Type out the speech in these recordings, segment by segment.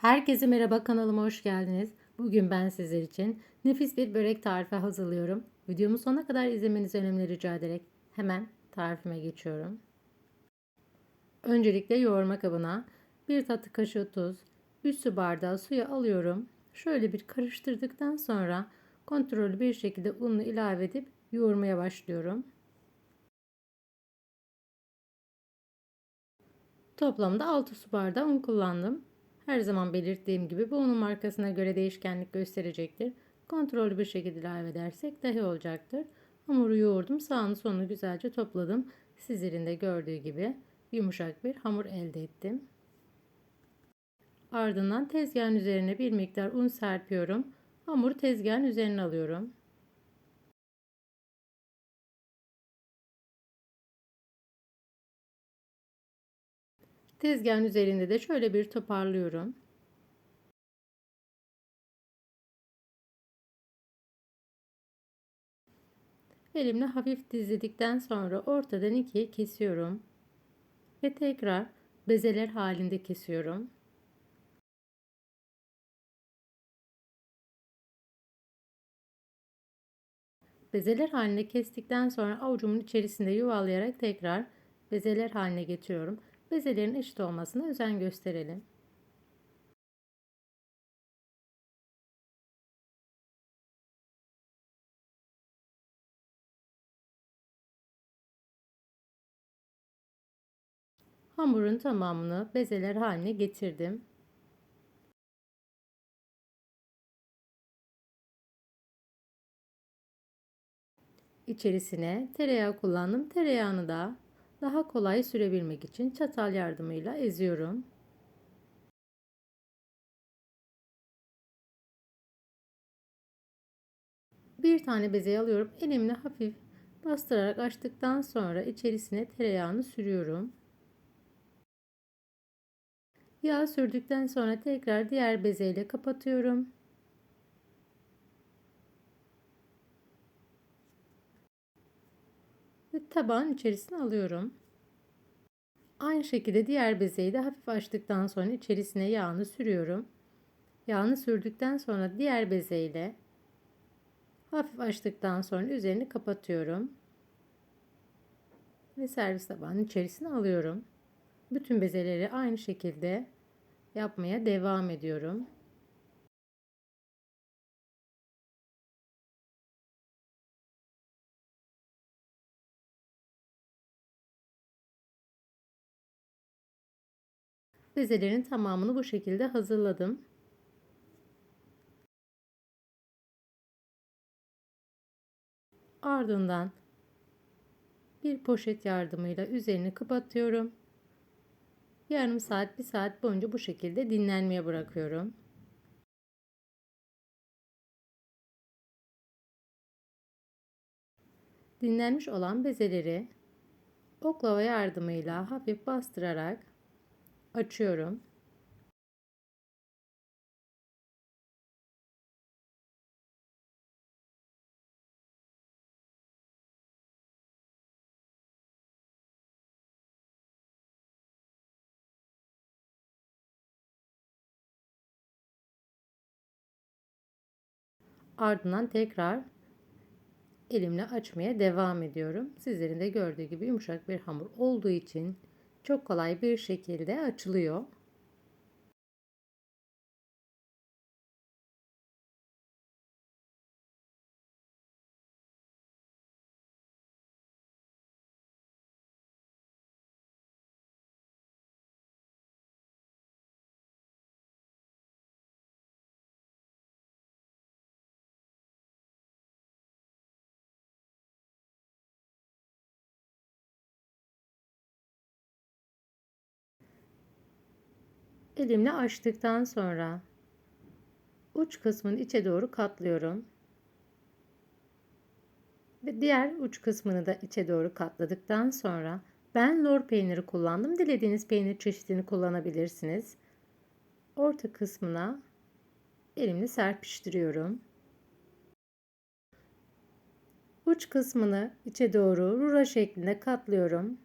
Herkese merhaba kanalıma hoş geldiniz. Bugün ben sizler için nefis bir börek tarifi hazırlıyorum. Videomu sona kadar izlemenizi önemli rica ederek hemen tarifime geçiyorum. Öncelikle yoğurma kabına 1 tatlı kaşığı tuz, 3 su bardağı suyu alıyorum. Şöyle bir karıştırdıktan sonra kontrollü bir şekilde ununu ilave edip yoğurmaya başlıyorum. Toplamda 6 su bardağı un kullandım. Her zaman belirttiğim gibi bu unun markasına göre değişkenlik gösterecektir. Kontrollü bir şekilde ilave edersek dahi olacaktır. Hamuru yoğurdum. Sağını sonunu güzelce topladım. Sizlerin de gördüğü gibi yumuşak bir hamur elde ettim. Ardından tezgahın üzerine bir miktar un serpiyorum. Hamuru tezgahın üzerine alıyorum. Tezgahın üzerinde de şöyle bir toparlıyorum. Elimle hafif dizledikten sonra ortadan ikiye kesiyorum. Ve tekrar bezeler halinde kesiyorum. Bezeler haline kestikten sonra avucumun içerisinde yuvalayarak tekrar bezeler haline getiriyorum. Bezelerin eşit olmasına özen gösterelim. Hamurun tamamını bezeler haline getirdim. İçerisine tereyağı kullandım. Tereyağını da daha kolay sürebilmek için çatal yardımıyla eziyorum. Bir tane bezeyi alıyorum. Elimle hafif bastırarak açtıktan sonra içerisine tereyağını sürüyorum. Yağ sürdükten sonra tekrar diğer bezeyle kapatıyorum. Ve tabağın içerisine alıyorum. Aynı şekilde diğer bezeyi de hafif açtıktan sonra içerisine yağını sürüyorum. Yağını sürdükten sonra diğer bezeyle hafif açtıktan sonra üzerini kapatıyorum. Ve servis tabağının içerisine alıyorum. Bütün bezeleri aynı şekilde yapmaya devam ediyorum. Bezelerin tamamını bu şekilde hazırladım. Ardından bir poşet yardımıyla üzerini kapatıyorum. Yarım saat, bir saat boyunca bu şekilde dinlenmeye bırakıyorum. Dinlenmiş olan bezeleri oklava yardımıyla hafif bastırarak açıyorum. Ardından tekrar elimle açmaya devam ediyorum. Sizlerin de gördüğü gibi yumuşak bir hamur olduğu için çok kolay bir şekilde açılıyor. Elimle açtıktan sonra uç kısmını içe doğru katlıyorum. Ve diğer uç kısmını da içe doğru katladıktan sonra ben lor peyniri kullandım. Dilediğiniz peynir çeşidini kullanabilirsiniz. Orta kısmına elimle serpiştiriyorum. Uç kısmını içe doğru rulo şeklinde katlıyorum.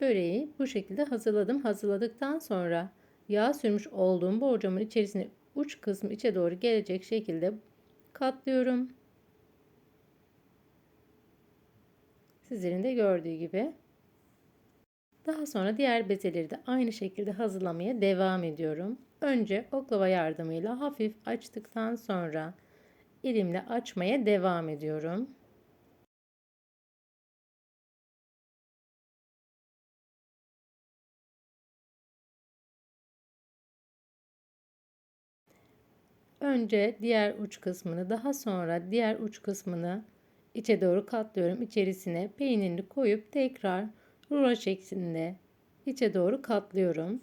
Böreği bu şekilde hazırladım. Hazırladıktan sonra yağ sürmüş olduğum borcamın içerisine uç kısmı içe doğru gelecek şekilde katlıyorum. Sizlerin de gördüğü gibi. Daha sonra diğer bezeleri de aynı şekilde hazırlamaya devam ediyorum. Önce oklava yardımıyla hafif açtıktan sonra elimle açmaya devam ediyorum. Önce diğer uç kısmını daha sonra diğer uç kısmını içe doğru katlıyorum. İçerisine peynirini koyup tekrar rulo şeklinde içe doğru katlıyorum.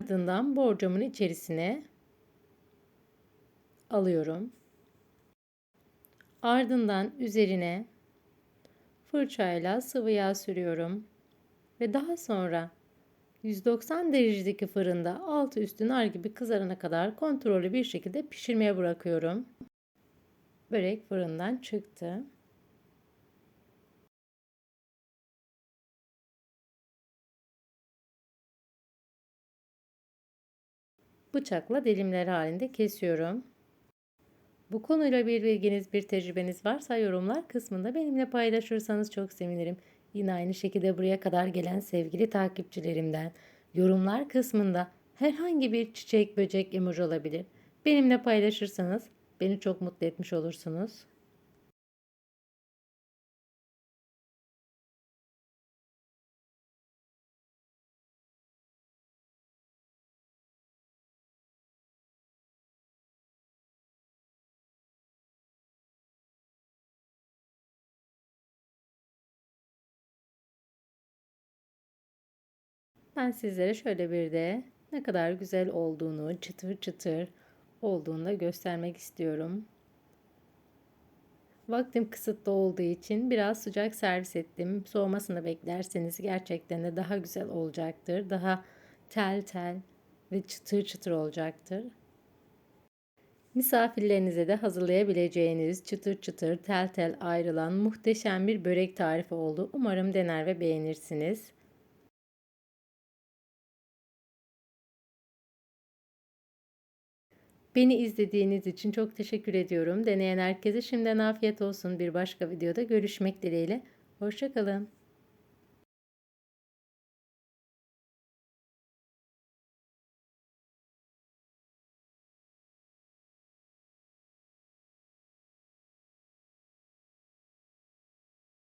Ardından borcamın içerisine alıyorum. Ardından üzerine fırçayla sıvı yağ sürüyorum. Ve daha sonra 190 derecedeki fırında altı üstü nar gibi kızarana kadar kontrollü bir şekilde pişirmeye bırakıyorum. Börek fırından çıktı. Bıçakla dilimler halinde kesiyorum. Bu konuyla bir bilginiz, bir tecrübeniz varsa yorumlar kısmında benimle paylaşırsanız çok sevinirim. Yine aynı şekilde buraya kadar gelen sevgili takipçilerimden yorumlar kısmında herhangi bir çiçek, böcek emoji olabilir. Benimle paylaşırsanız beni çok mutlu etmiş olursunuz. Ben sizlere şöyle bir de ne kadar güzel olduğunu, çıtır çıtır olduğunu da göstermek istiyorum. Vaktim kısıtlı olduğu için biraz sıcak servis ettim. Soğumasını beklerseniz gerçekten de daha güzel olacaktır. Daha tel tel ve çıtır çıtır olacaktır. Misafirlerinize de hazırlayabileceğiniz çıtır çıtır tel tel ayrılan muhteşem bir börek tarifi oldu. Umarım dener ve beğenirsiniz. Beni izlediğiniz için çok teşekkür ediyorum. Deneyen herkese şimdiden afiyet olsun. Bir başka videoda görüşmek dileğiyle. Hoşçakalın.